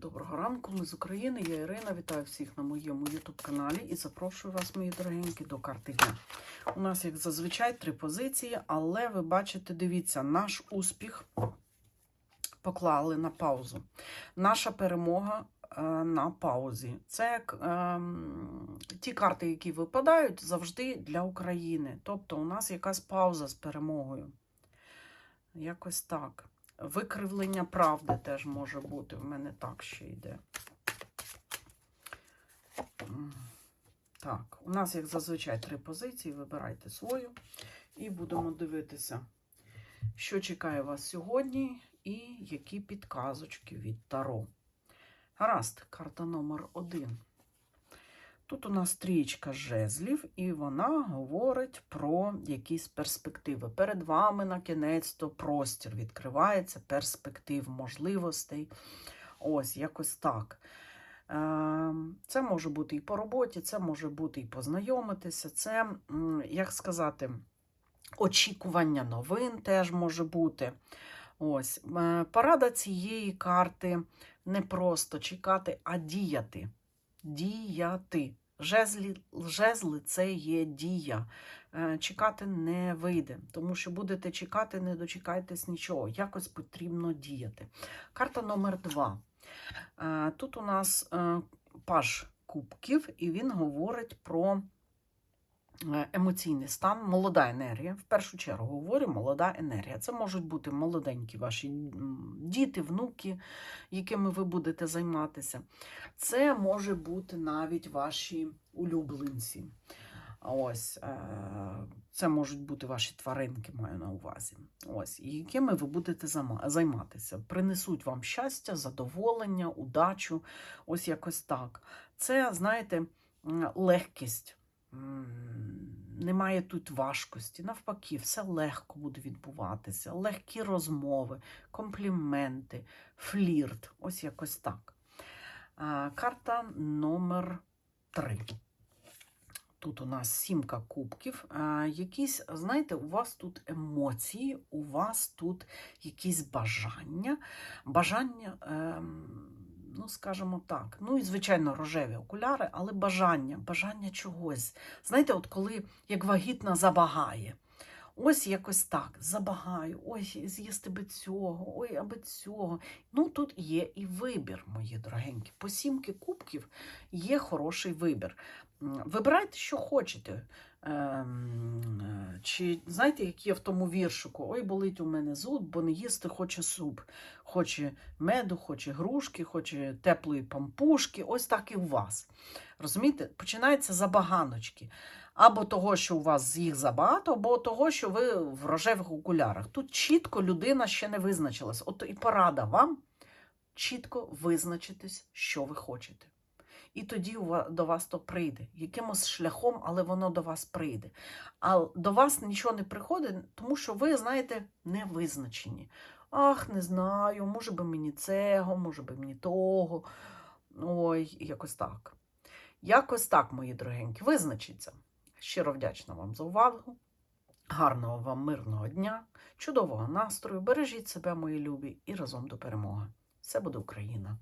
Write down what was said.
Доброго ранку, ми з України. Я Ірина. Вітаю всіх на моєму YouTube каналі і запрошую вас, мої дорогенькі, до карти дня. У нас, як зазвичай, три позиції, але ви бачите, дивіться, наш успіх поклали на паузу. Наша перемога е, на паузі. Це е, ті карти, які випадають, завжди для України. Тобто, у нас якась пауза з перемогою. Якось так. Викривлення правди теж може бути. В мене так ще йде. Так, у нас, як зазвичай, три позиції. Вибирайте свою. І будемо дивитися, що чекає вас сьогодні, і які підказочки від Таро. Гаразд, карта номер один. Тут у нас трієчка жезлів, і вона говорить про якісь перспективи. Перед вами на кінець то простір відкривається, перспектив, можливостей. Ось, якось так. Е, Це може бути і по роботі, це може бути і познайомитися, це, як сказати, очікування новин теж може бути. Ось, порада цієї карти не просто чекати, а діяти. Діяти. Жезлі, жезли це є дія. Е, Чекати не вийде, тому що будете чекати, не дочекайтесь нічого. Якось потрібно діяти. Карта номер два. Е, Тут у нас е, паж кубків, і він говорить про емоційний стан, молода енергія. В першу чергу говорю молода енергія. Це можуть бути молоденькі ваші діти, внуки, якими ви будете займатися. Це може бути навіть ваші улюбленці. Ось е, це можуть бути ваші тваринки, маю на увазі. Ось, якими ви будете займатися. Принесуть вам щастя, задоволення, удачу. Ось якось так. Це, знаєте, легкість. Немає тут важкості. Навпаки, все легко буде відбуватися. Легкі розмови, компліменти, флірт. Ось якось так. Карта номер три. Тут у нас сімка кубків. Якісь, знаєте, у вас тут емоції, у вас тут якісь бажання. Бажання, ем, ну, скажімо так, ну і, звичайно, рожеві окуляри, але бажання, бажання чогось. Знаєте, от коли як вагітна забагає. Ось якось так, забагаю, ой, з'їсти би цього, ой, аби цього. Ну, тут є і вибір, мої дорогенькі. По сімки кубків є хороший вибір. Вибирайте, що хочете. Ем, е, Чи знаєте, як є в тому віршику? Ой, болить у мене зуб, бо не їсти хоче суп. Хоче меду, хоче грушки, хоче теплої пампушки. Ось так і у вас. Розумієте? Починається забаганочки. Або того, що у вас їх забагато, або того, що ви в рожевих окулярах. Тут чітко людина ще не визначилась. От і порада вам чітко визначитись, що ви хочете. І тоді до вас то прийде. Якимось шляхом, але воно до вас прийде. А до вас нічого не приходить, тому що ви, знаєте, не визначені. Ах, не знаю, може би мені цього, може би мені того. Ой, якось так. Якось так, мої дорогенькі, визначіться. Щиро вдячна вам за увагу. Гарного вам мирного дня, чудового настрою. Бережіть себе, мої любі, і разом до перемоги. Все буде Україна!